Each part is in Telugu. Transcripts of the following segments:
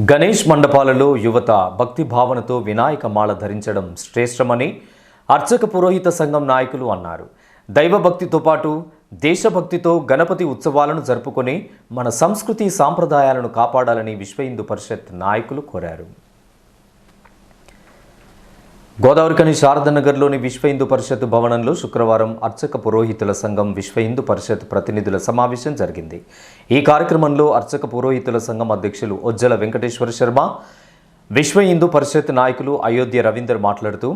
గణేష్ మండపాలలో యువత భక్తి భావనతో వినాయక మాల ధరించడం శ్రేష్టమని అర్చక పురోహిత సంఘం నాయకులు అన్నారు. దైవభక్తితో పాటు దేశభక్తితో గణపతి ఉత్సవాలను జరుపుకొని మన సంస్కృతి సాంప్రదాయాలను కాపాడాలని విశ్వ హిందూ పరిషత్ నాయకులు కోరారు. గోదావరికని శారదనగర్లోని విశ్వ హిందూ పరిషత్ భవనంలో శుక్రవారం అర్చక పురోహితుల సంఘం విశ్వ హిందూ పరిషత్ ప్రతినిధుల సమావేశం జరిగింది. ఈ కార్యక్రమంలో అర్చక పురోహితుల సంఘం అధ్యక్షులు ఒజ్జల వెంకటేశ్వర శర్మ విశ్వ హిందూ పరిషత్ నాయకులు అయోధ్య రవీందర్ మాట్లాడుతూ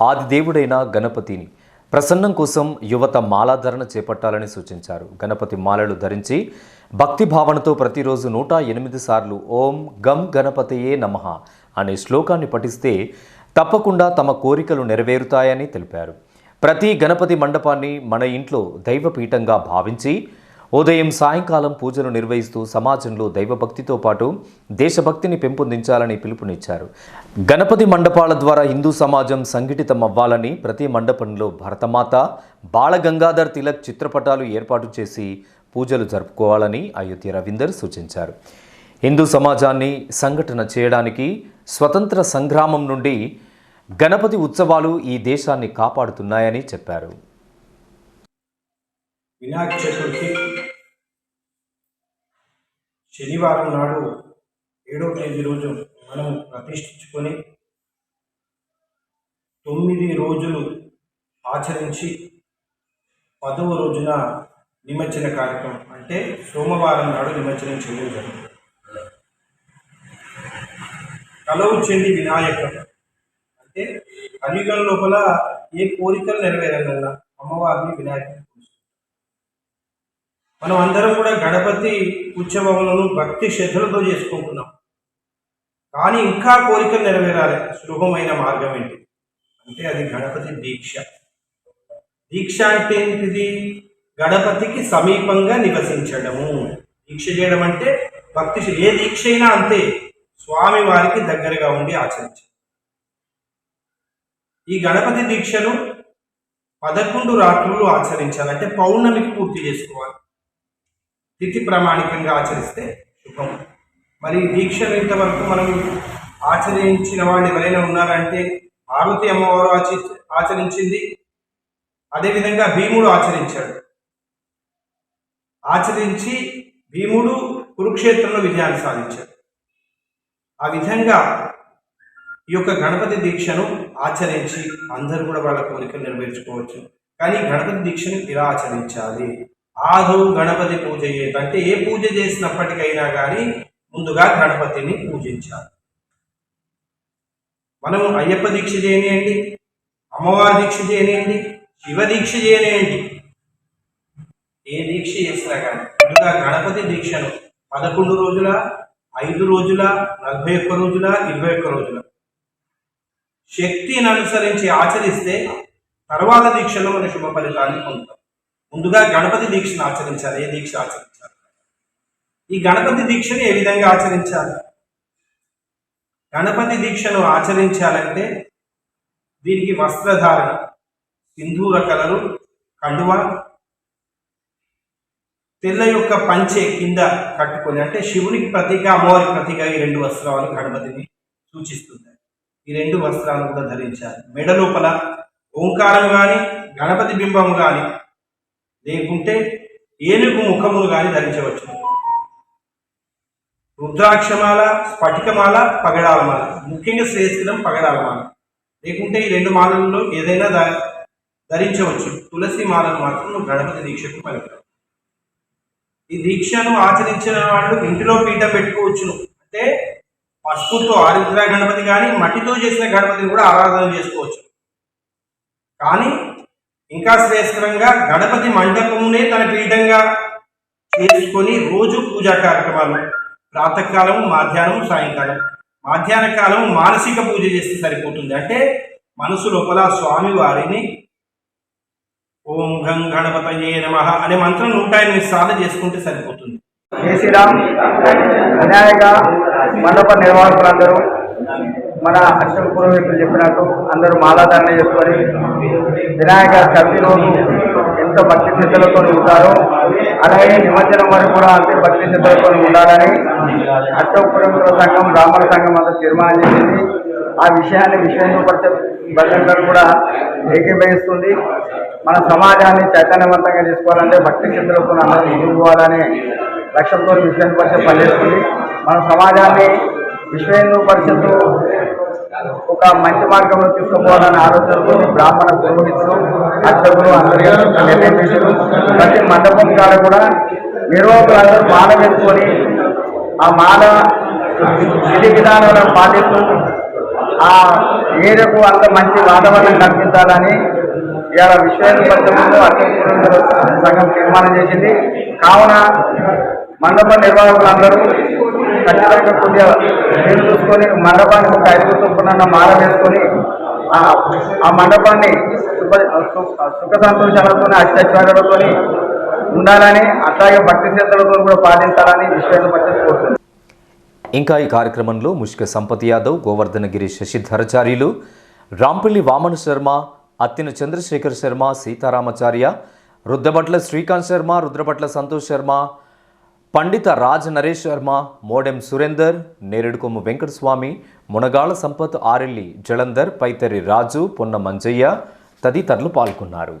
ఆది దేవుడైన గణపతిని ప్రసన్నం కోసం యువత మాలాధరణ చేపట్టాలని సూచించారు. గణపతి మాలలు ధరించి భక్తి భావనతో ప్రతిరోజు నూట ఎనిమిది సార్లు ఓం గం గణపతియే నమః అనే శ్లోకాన్ని పఠిస్తే తప్పకుండా తమ కోరికలు నెరవేరుతాయని తెలిపారు. ప్రతి గణపతి మండపాన్ని మన ఇంట్లో దైవపీఠంగా భావించి ఉదయం సాయంకాలం పూజలు నిర్వహిస్తూ సమాజంలో దైవభక్తితో పాటు దేశభక్తిని పెంపొందించాలని పిలుపునిచ్చారు. గణపతి మండపాల ద్వారా హిందూ సమాజం సంఘటితం అవ్వాలని ప్రతి మండపంలో భరతమాత బాలగంగాధర్ తిలక్ చిత్రపటాలు ఏర్పాటు చేసి పూజలు జరుపుకోవాలని అయోధ్య రవీందర్ సూచించారు. హిందూ సమాజాన్ని సంఘటన చేయడానికి స్వతంత్ర సంగ్రామం నుండి గణపతి ఉత్సవాలు ఈ దేశాన్ని కాపాడుతున్నాయని చెప్పారు. వినాయక చతుర్థి శనివారం నాడు ఏడవ తేదీ రోజు మనం ప్రతిష్ఠించుకొని తొమ్మిది రోజులు ఆచరించి పదవ రోజున నిమజ్జన కార్యక్రమం అంటే సోమవారం నాడు నిమజ్జనం చేయడం జరుగుతుంది. కలవు చెంది వినాయకం. అంటే కలియుగం లోపల ఏ కోరికలు నెరవేరాలన్నా అమ్మవారిని వినాయకుని మనం అందరం కూడా గణపతి ఉత్సవములను భక్తి శ్రద్ధలతో చేసుకుంటున్నాం. కానీ ఇంకా కోరికలు నెరవేరాలి. సులభమైన మార్గం ఏంటి? అంటే అది గణపతి దీక్ష. దీక్ష అంటే ఏంటిది? గణపతికి సమీపంగా నివసించడము. దీక్ష చేయడం అంటే భక్తి ఏ దీక్ష అయినా అంతే. స్వామి వారికి దగ్గరగా ఉండి ఆచరించారు. ఈ గణపతి దీక్షను పదకొండు రాత్రులు ఆచరించాలి. అంటే పౌర్ణమికి పూర్తి చేసుకోవాలి. తిథి ప్రామాణికంగా ఆచరిస్తే శుభం. మరి దీక్షను ఇంతవరకు మనం ఆచరించిన వాళ్ళు ఎవరైనా ఉన్నారంటే పార్వతి అమ్మవారు ఆచి ఆచరించింది. అదేవిధంగా భీముడు ఆచరించాడు. ఆచరించి భీముడు కురుక్షేత్రంలో విజయాన్ని సాధించాడు. ఆ విధంగా ఈ యొక్క గణపతి దీక్షను ఆచరించి అందరూ కూడా వాళ్ళ కోరికలు నెరవేర్చుకోవచ్చు. కానీ గణపతి దీక్షను ఇలా ఆచరించాలి? ఆదు గణపతి పూజ చేయదు అంటే ఏ పూజ చేసినప్పటికైనా కానీ ముందుగా గణపతిని పూజించాలి. మనం అయ్యప్ప దీక్ష చేయనియండి అమ్మవారి దీక్ష చేయనియండి శివ దీక్ష చేయనియండి. ఏ దీక్ష చేసినా కానీ ముందుగా గణపతి దీక్షను పదకొండు రోజుల ఐదు రోజుల నలభై ఒక్క రోజుల ఇరవై ఒక్క రోజుల. శక్తిని అనుసరించి ఆచరిస్తే తర్వాత దీక్షలో మన శుభ ఫలితాన్ని పొందుతాం. ముందుగా గణపతి దీక్షను ఆచరించాలి. ఏ దీక్ష ఆచరించాలి? ఈ గణపతి దీక్షను ఏ విధంగా ఆచరించాలి? గణపతి దీక్షను ఆచరించాలంటే దీనికి వస్త్రధారణ సింధూర కలరు కండువ తెల్ల యొక్క పంచె కింద కట్టుకొని అంటే శివునికి ప్రతీక అమ్మవారికి ప్రతీక ఈ రెండు వస్త్రాలు గణపతిని సూచిస్తుంది ఈ రెండు వస్త్రాలు కూడా ధరించాలి. మెడ లోపల ఓంకారం కానీ గణపతి బింబం కానీ లేకుంటే ఏనుగు ముఖములు కానీ ధరించవచ్చు. రుద్రాక్షమాల స్ఫటికమాల పగడాలమాల. ముఖ్యంగా శ్రేష్ఠం పగడాలమాల. లేకుంటే ఈ రెండు మాలల్లో ఏదైనా ధరించవచ్చు. తులసి మాలను మాత్రం గణపతి దీక్షకు పలికారు ఈ దీక్షను ఆచరించిన వాళ్ళు ఇంటిలో పీఠం పెట్టుకోవచ్చును. అంటే పసుపుతో ఆరిద్ర గణపతి కానీ మట్టితో చేసిన గణపతిని కూడా ఆరాధన చేసుకోవచ్చు. కానీ ఇంకా శ్రేష్టంగా గణపతి మండపమునే తన పీఠంగా చేసుకొని రోజు పూజా కార్యక్రమాలు. ప్రాతకాలం మాధ్యాహ్నం సాయంకాలం మధ్యాహ్న కాలం మానసిక పూజ చేస్తే సరిపోతుంది. అంటే మనసు లోపల స్వామి వారిని ఓం గం గణపతయే నమ అనే మంత్రం నూట ఎనిమిది సార్లు చేసుకుంటే సరిపోతుంది. జై శ్రీరామ్. వినాయక మండప నిర్వాహకులందరూ మన అక్షర పూర్వీకులు చెప్పినట్టు అందరూ మాలాధారణ చేసుకొని వినాయక చవితి రోజు ఎంత భక్తి శ్రద్ధలతో ఉంటారో అలాగే నిమజ్జనం వరకు కూడా అంతే భక్తి శ్రద్ధలతో ఉండాలని అక్షర పూర్వీకుల సంఘం బ్రాహ్మణ సంఘం అంతా తీర్మానం చేసింది. ఆ విషయాన్ని విశ్వ ప్రజలందరూ కూడా ఏకీభవిస్తుంది మన సమాజాన్ని చైతన్యవంతంగా చేసుకోవాలంటే భక్తి శ్రద్ధలతో అందరూ ముందుకు లక్ష్యంతో విశ్వ పరిషత్ పనిచేస్తుంది. మన సమాజాన్ని విశ్వ హిందూ పరిషత్తు ఒక మంచి మార్గంలో తీసుకుపోవాలనే ఆలోచనతో బ్రాహ్మణ పురోహితులు అర్చకులు అందరూ నిర్ణయం ప్రతి మండపం కాడ కూడా నిర్వాహకులందరూ మాల పెట్టుకొని ఆ మాల విధి విధానాలను పాటిస్తూ ఆ ఏరియాకు అంత మంచి వాతావరణం కల్పించాలని ఇవాళ విశ్వ హిందూ సంఘం తీర్మానం చేసింది. కావున మండప నిర్వాహకులందరూ ఖచ్చితంగా కొద్దిగా నీరు చూసుకొని మండపానికి ఒక ఐదు చొప్పున మాల వేసుకొని ఆ- మండపాన్ని సుఖ సుఖ సంతోషాలతో అష్టైశ్వర్యాలతో ఉండాలని అట్లాగే భక్తి శ్రద్ధలతో కూడా పాటించాలని విశ్వేంద్ర పరిషత్ కోరుతుంది. ఇంకా ఈ కార్యక్రమంలో ముష్క సంపత్ యాదవ్ గోవర్ధనగిరి శశిధరాచార్యులు రాంపల్లి వామన శర్మ అత్తిన చంద్రశేఖర్ శర్మ సీతారామాచార్య రుద్రభట్ల శ్రీకాంత్ శర్మ రుద్రభట్ల సంతోష్ శర్మ పండిత రాజ్ నరేష్ శర్మ మోడెం సురేందర్ నేరేడుకొమ్ము వెంకటస్వామి మునగాళ సంపత్ ఆరెల్లి జలంధర్ పైతరి రాజు పొన్న మంజయ్య తదితరులు పాల్గొన్నారు.